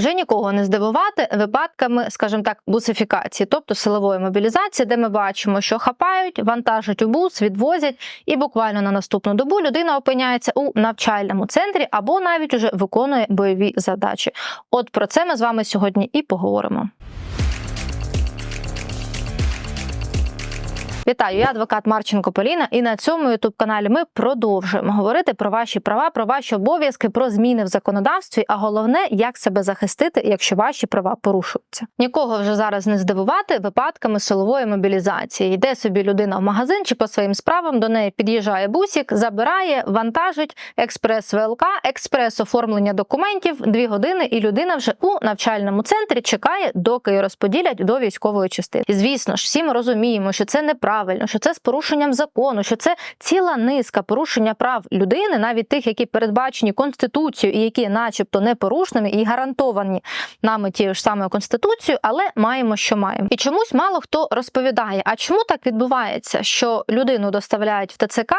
Вже нікого не здивувати випадками, скажімо так, бусифікації, тобто силової мобілізації, де ми бачимо, що хапають, вантажать у бус, відвозять, і буквально на наступну добу людина опиняється у навчальному центрі або навіть уже виконує бойові задачі. От про це ми з вами сьогодні і поговоримо. Вітаю, я адвокат Марченко Поліна, і на цьому ютуб каналі ми продовжуємо говорити про ваші права, про ваші обов'язки, про зміни в законодавстві, а головне, як себе захистити, якщо ваші права порушуються. Нікого вже зараз не здивувати випадками силової мобілізації. Йде собі людина в магазин чи по своїм справам, до неї під'їжджає бусік, забирає, вантажить експрес ВЛК, експрес оформлення документів, дві години, і людина вже у навчальному центрі чекає, доки її розподілять до військової частини. І звісно ж, всі ми розуміємо, що це неправильно, що це з порушенням закону, що це ціла низка порушення прав людини, навіть тих, які передбачені конституцією і які, начебто, непорушними і гарантовані нами тією ж самою конституцією, але маємо, що маємо. І чомусь мало хто розповідає, а чому так відбувається, що людину доставляють в ТЦК,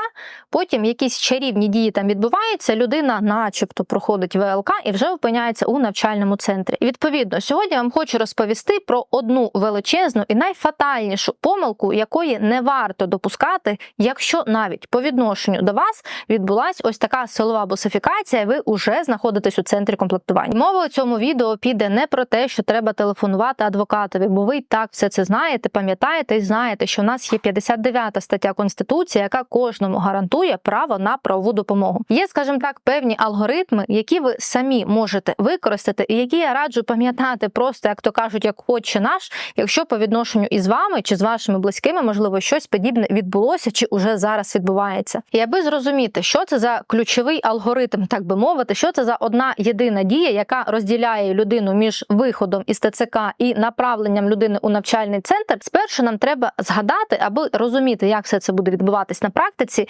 потім якісь чарівні дії там відбуваються, людина, начебто, проходить ВЛК і вже опиняється у навчальному центрі. І відповідно, сьогодні я вам хочу розповісти про одну величезну і найфатальнішу помилку, якої не варто допускати, якщо навіть по відношенню до вас відбулась ось така силова босифікація, ви вже знаходитесь у центрі комплектування. Мова у цьому відео піде не про те, що треба телефонувати адвокатові, бо ви і так все це знаєте, пам'ятаєте і знаєте, що в нас є 59 стаття Конституції, яка кожному гарантує право на правову допомогу. Є, скажімо так, певні алгоритми, які ви самі можете використати, і які я раджу пам'ятати просто, як то кажуть, як отче наш, якщо по відношенню із вами чи з вашими близькими, можливо, щось подібне відбулося чи уже зараз відбувається. І аби зрозуміти, що це за ключовий алгоритм, так би мовити, що це за одна єдина дія, яка розділяє людину між виходом із ТЦК і направленням людини у навчальний центр. Спершу нам треба згадати, аби розуміти, як все це буде відбуватись на практиці,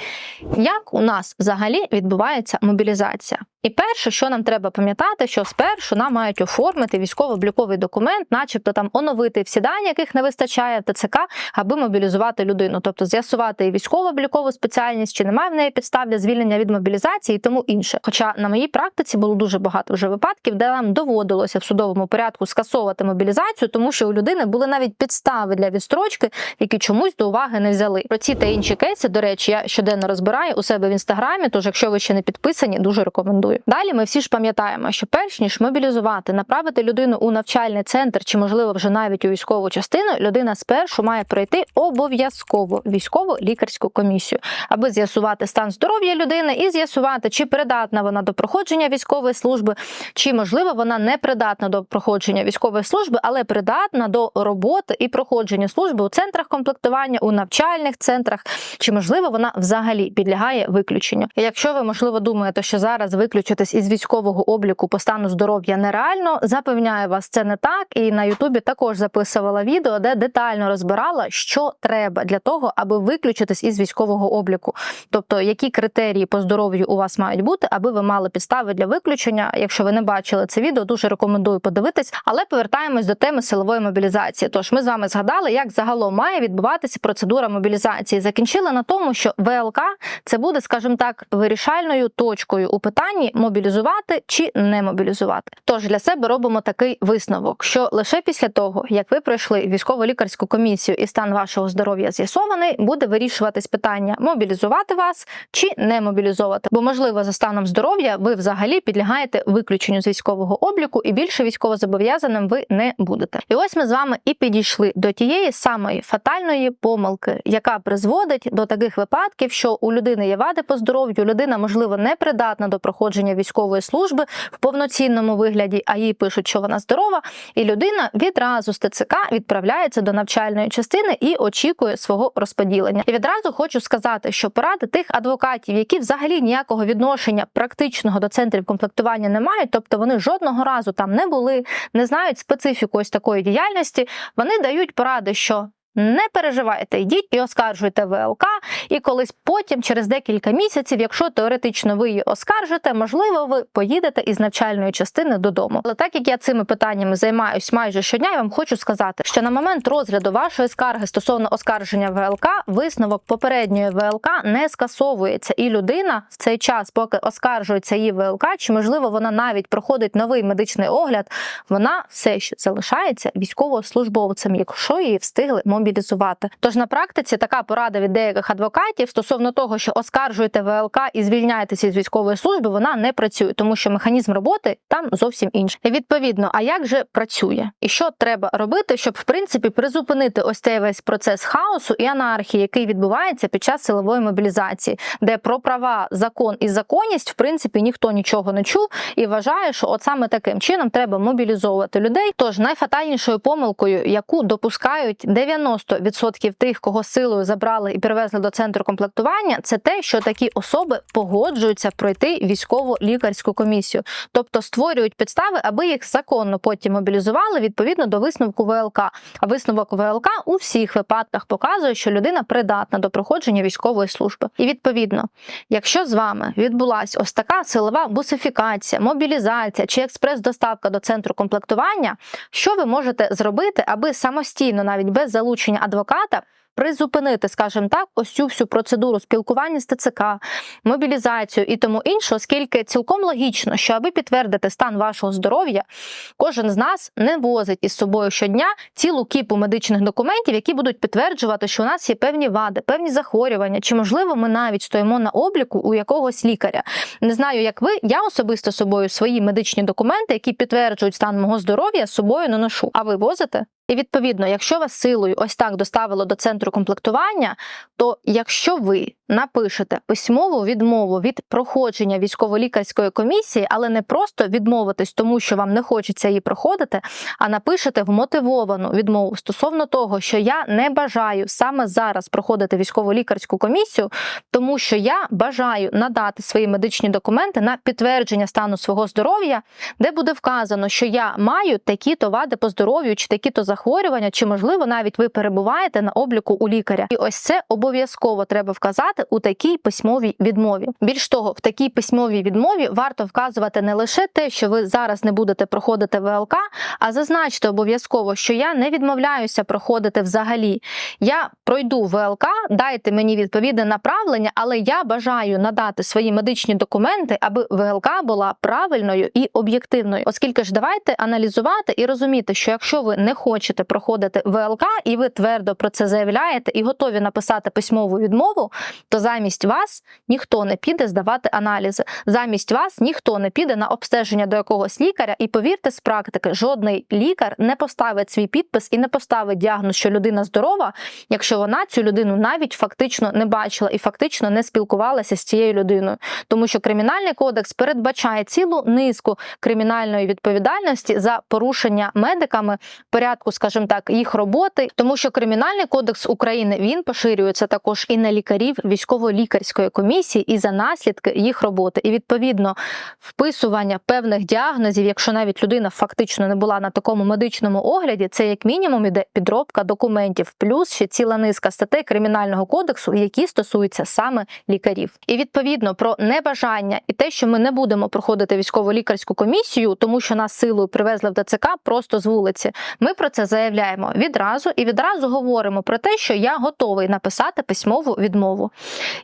як у нас взагалі відбувається мобілізація. І перше, що нам треба пам'ятати, що спершу нам мають оформити військово-обліковий документ, начебто там оновити всі дані, яких не вистачає в ТЦК, аби мобілізувати людину, тобто з'ясувати військово-облікову спеціальність, чи немає в неї підстав для звільнення від мобілізації і тому інше. Хоча на моїй практиці було дуже багато вже випадків, де нам доводилося в судовому порядку скасовувати мобілізацію, тому що у людини були навіть підстави для відстрочки, які чомусь до уваги не взяли. Про ці та інші кейси, до речі, я щоденно розбираю у себе в інстаграмі. Тож, якщо ви ще не підписані, дуже рекомендую. Далі ми всі ж пам'ятаємо, що перш ніж мобілізувати, направити людину у навчальний центр чи, можливо, вже навіть у військову частину, людина спершу має пройти обов'язково військову лікарську комісію, аби з'ясувати стан здоров'я людини і з'ясувати, чи придатна вона до проходження військової служби, чи можливо вона не придатна до проходження військової служби, але придатна до роботи і проходження служби у центрах комплектування, у навчальних центрах, чи можливо вона взагалі підлягає виключенню. Якщо ви можливо думаєте, що зараз виключитись із військового обліку по стану здоров'я нереально, запевняю вас, це не так. І на Ютубі також записувала відео, де детально розбирала, що треба для того, аби виключитись із військового обліку. Тобто, які критерії по здоров'ю у вас мають бути, аби ви мали підстави для виключення. Якщо ви не бачили це відео, дуже рекомендую подивитись. Але повертаємось до теми силової мобілізації. Тож ми з вами згадали, як загалом має відбуватися процедура мобілізації. Закінчили на тому, що ВЛК це буде, скажімо так, вирішальною точкою у питанні мобілізувати чи не мобілізувати. Тож для себе робимо такий висновок, що лише після того, як ви пройшли військово-лікарську комісію і стан вашого здоров'я з'ясований, буде вирішуватись питання мобілізувати вас чи не мобілізовувати. Бо, можливо, за станом здоров'я ви взагалі підлягаєте виключенню з військового обліку і більше військовозобов'язаним ви не будете. І ось ми з вами і підійшли до тієї самої фатальної помилки, яка призводить до таких випадків, що у людини є вади по здоров'ю, людина, можливо, не придатна до проходження військової служби в повноцінному вигляді, а їй пишуть, що вона здорова, і людина відразу з ТЦК відправляється до навчальної частини і очікує свого розподілення. І відразу хочу сказати, що поради тих адвокатів, які взагалі ніякого відношення практичного до центрів комплектування не мають, тобто вони жодного разу там не були, не знають специфіку ось такої діяльності. Вони дають поради, що Не переживайте, йдіть і оскаржуйте ВЛК, і колись потім, через декілька місяців, якщо теоретично ви її оскаржите, можливо, ви поїдете із навчальної частини додому. Але так як я цими питаннями займаюсь майже щодня, я вам хочу сказати, що на момент розгляду вашої скарги стосовно оскарження ВЛК, висновок попередньої ВЛК не скасовується, і людина в цей час, поки оскаржується її ВЛК, чи можливо вона навіть проходить новий медичний огляд, вона все ще залишається військовослужбовцем, якщо її встигли мобілізувати. Тож на практиці така порада від деяких адвокатів стосовно того, що оскаржуєте ВЛК і звільняєтеся з військової служби, вона не працює, тому що механізм роботи там зовсім інший. Відповідно, а як же працює? І що треба робити, щоб в принципі призупинити ось цей весь процес хаосу і анархії, який відбувається під час силової мобілізації, де про права, закон і законність в принципі ніхто нічого не чув і вважає, що от саме таким чином треба мобілізовувати людей. Тож найфатальнішою помилкою, яку допускають 90% тих, кого силою забрали і перевезли до центру комплектування, це те, що такі особи погоджуються пройти військово-лікарську комісію, тобто створюють підстави, аби їх законно потім мобілізували відповідно до висновку ВЛК. А висновок ВЛК у всіх випадках показує, що людина придатна до проходження військової служби. І відповідно, якщо з вами відбулася ось така силова бусифікація, мобілізація чи експрес-доставка до центру комплектування, що ви можете зробити, аби самостійно, навіть без залучення адвоката, призупинити, скажімо так, ось цю всю процедуру спілкування з ТЦК, мобілізацію і тому інше, оскільки цілком логічно, що аби підтвердити стан вашого здоров'я, кожен з нас не возить із собою щодня цілу кіпу медичних документів, які будуть підтверджувати, що у нас є певні вади, певні захворювання, чи можливо ми навіть стоїмо на обліку у якогось лікаря. Не знаю, як ви, я особисто собою свої медичні документи, які підтверджують стан мого здоров'я, з собою не ношу. А ви возите? І відповідно, якщо вас силою ось так доставило до центру комплектування, то якщо ви напишете письмову відмову від проходження військово-лікарської комісії, але не просто відмовитись, тому що вам не хочеться її проходити, а напишете вмотивовану відмову стосовно того, що я не бажаю саме зараз проходити військово-лікарську комісію, тому що я бажаю надати свої медичні документи на підтвердження стану свого здоров'я, де буде вказано, що я маю такі-то вади по здоров'ю чи такі-то захворювання, чи можливо навіть ви перебуваєте на обліку у лікаря. І ось це обов'язково треба вказати у такій письмовій відмові. Більш того, в такій письмовій відмові варто вказувати не лише те, що ви зараз не будете проходити ВЛК, а зазначте обов'язково, що я не відмовляюся проходити взагалі. Я пройду ВЛК, дайте мені відповідне направлення, але я бажаю надати свої медичні документи, аби ВЛК була правильною і об'єктивною. Оскільки ж давайте аналізувати і розуміти, що якщо ви не хочете проходити ВЛК, і ви твердо про це заявляєте і готові написати письмову відмову, то замість вас ніхто не піде здавати аналізи. Замість вас ніхто не піде на обстеження до якогось лікаря. І повірте, з практики, жодний лікар не поставить свій підпис і не поставить діагноз, що людина здорова, якщо вона цю людину навіть фактично не бачила і фактично не спілкувалася з цією людиною, тому що кримінальний кодекс передбачає цілу низку кримінальної відповідальності за порушення медиками порядку, скажімо так, їх роботи, тому що кримінальний кодекс України він поширюється також і на лікарів військово-лікарської комісії і за наслідки їх роботи. І відповідно вписування певних діагнозів, якщо навіть людина фактично не була на такому медичному огляді, це як мінімум іде підробка документів, плюс ще ціла низка статей кримінального кодексу, які стосуються саме лікарів. І відповідно про небажання і те, що ми не будемо проходити військово-лікарську комісію, тому що нас силою привезли в ДЦК просто з вулиці. Ми про це заявляємо відразу і відразу говоримо про те, що я готовий написати письмову відмову.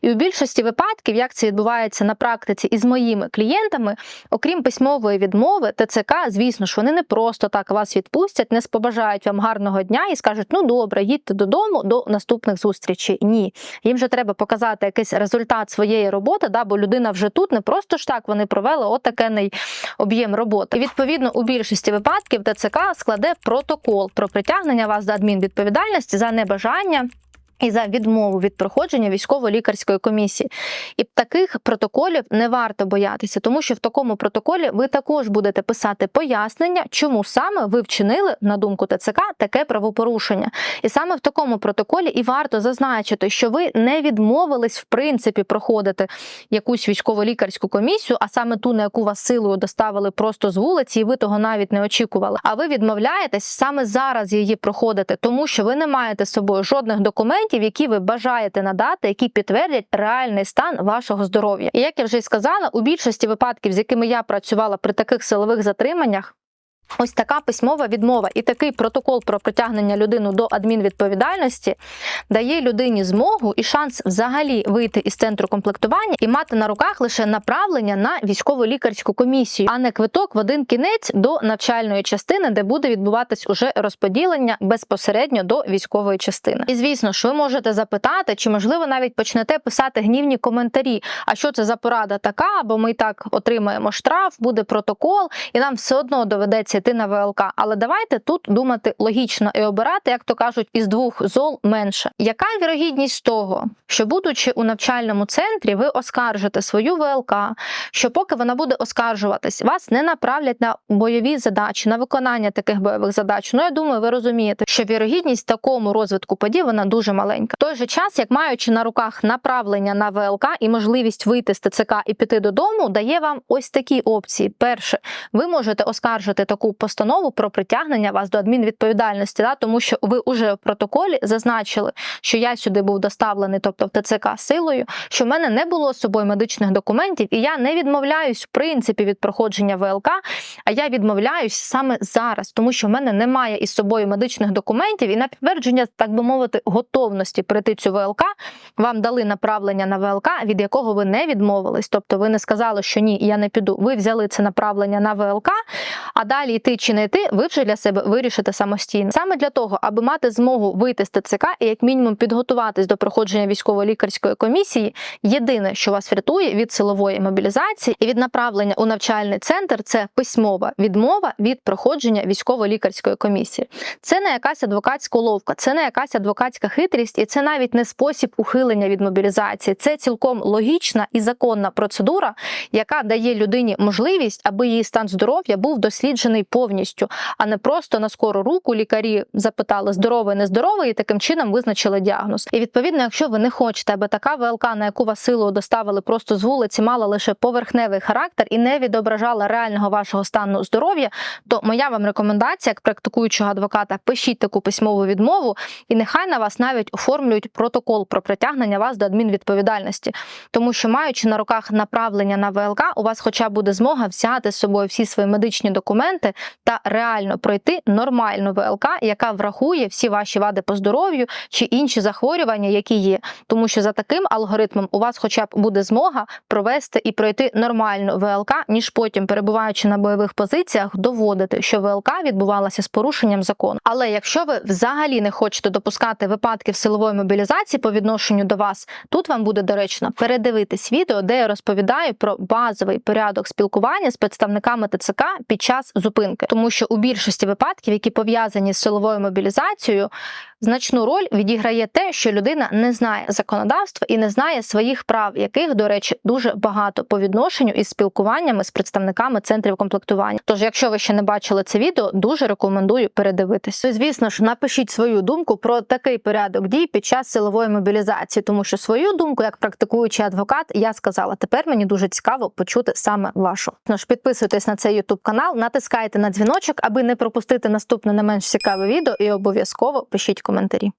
І у більшості випадків, як це відбувається на практиці із моїми клієнтами, окрім письмової відмови, ТЦК, звісно ж, вони не просто так вас відпустять, не спобажають вам гарного дня і скажуть: ну добре, їдьте додому до наступних зустрічей. Ні, їм же треба показати якийсь результат своєї роботи, да, бо людина вже тут не просто ж так вони провели отакений об'єм роботи. І відповідно у більшості випадків ТЦК складе протокол про притягнення вас до адмінвідповідальності за небажання і за відмову від проходження військово-лікарської комісії. І таких протоколів не варто боятися, тому що в такому протоколі ви також будете писати пояснення, чому саме ви вчинили, на думку ТЦК, таке правопорушення. І саме в такому протоколі і варто зазначити, що ви не відмовились в принципі проходити якусь військово-лікарську комісію, а саме ту, на яку вас силою доставили просто з вулиці, і ви того навіть не очікували. А ви відмовляєтесь саме зараз її проходити, тому що ви не маєте з собою жодних документів, які ви бажаєте надати, які підтвердять реальний стан вашого здоров'я. І як я вже й сказала, у більшості випадків, з якими я працювала при таких силових затриманнях. Ось така письмова відмова і такий протокол про притягнення людину до адмінвідповідальності дає людині змогу і шанс взагалі вийти із центру комплектування і мати на руках лише направлення на військово-лікарську комісію, а не квиток в один кінець до навчальної частини, де буде відбуватись уже розподілення безпосередньо до військової частини. І звісно ж, ви можете запитати, чи можливо навіть почнете писати гнівні коментарі. А що це за порада така? Бо ми так отримаємо штраф, буде протокол, і нам все одно доведеться йти на ВЛК. Але давайте тут думати логічно і обирати, як то кажуть, із двох зол менше. Яка вірогідність того, що будучи у навчальному центрі, ви оскаржите свою ВЛК, що поки вона буде оскаржуватись, вас не направлять на бойові задачі, на виконання таких бойових задач. Ну я думаю, ви розумієте, що вірогідність такому розвитку подій вона дуже маленька. В той же час, як маючи на руках направлення на ВЛК і можливість вийти з ТЦК і піти додому, дає вам ось такі опції. Перше, ви можете оскаржити таку постанову про притягнення вас до адмінвідповідальності, да, тому що ви уже в протоколі зазначили, що я сюди був доставлений, тобто в ТЦК силою, що в мене не було з собою медичних документів, і я не відмовляюсь в принципі від проходження ВЛК, а я відмовляюсь саме зараз, тому що в мене немає із собою медичних документів, і на підтвердження, так би мовити, готовності пройти цю ВЛК, вам дали направлення на ВЛК, від якого ви не відмовились. Тобто ви не сказали, що ні, я не піду. Ви взяли це направлення на ВЛК, а далі йти чи не йти, ви вже для себе вирішите самостійно. Саме для того, аби мати змогу вийти з ТЦК і як мінімум підготуватись до проходження військово-лікарської комісії, єдине, що вас врятує від силової мобілізації і від направлення у навчальний центр, це письмова відмова від проходження військово-лікарської комісії. Це не якась адвокатська уловка, це не якась адвокатська хитрість, і це навіть не спосіб ухилення від мобілізації. Це цілком логічна і законна процедура, яка дає людині можливість, аби її стан здоров'я був досліджений повністю, а не просто на скору руку лікарі запитали здоровий, нездоровий, і таким чином визначили діагноз. І відповідно, якщо ви не хочете, аби така ВЛК, на яку вас силу доставили просто з вулиці, мала лише поверхневий характер і не відображала реального вашого стану здоров'я, то моя вам рекомендація, як практикуючого адвоката, пишіть таку письмову відмову, і нехай на вас навіть оформлюють протокол про притягнення вас до адмінвідповідальності, тому що маючи на руках направлення на ВЛК, у вас, хоча буде змога взяти з собою всі свої медичні документи та реально пройти нормальну ВЛК, яка врахує всі ваші вади по здоров'ю чи інші захворювання, які є. Тому що за таким алгоритмом у вас, хоча б буде змога провести і пройти нормальну ВЛК, ніж потім, перебуваючи на бойових позиціях, доводити, що ВЛК відбувалася з порушенням закону. Але якщо ви взагалі не хочете допускати випадків силової мобілізації по відношенню до вас, тут вам буде доречно передивитись відео, де я розповідаю про базовий порядок спілкування з представниками ТЦК під час зупинки, тому що у більшості випадків, які пов'язані з силовою мобілізацією, значну роль відіграє те, що людина не знає законодавства і не знає своїх прав, яких, до речі, дуже багато по відношенню із спілкуваннями з представниками центрів комплектування. Тож, якщо ви ще не бачили це відео, дуже рекомендую передивитись. Ну, Звісно ж, напишіть свою думку про такий порядок дій під час силової мобілізації, тому що свою думку, як практикуючий адвокат, я сказала. Тепер мені дуже цікаво почути саме вашу. Ну ж підписуйтесь на цей YouTube канал, натискайте на дзвіночок, аби не пропустити наступне не менш цікаве відео, і обов'язково пишіть коментарі.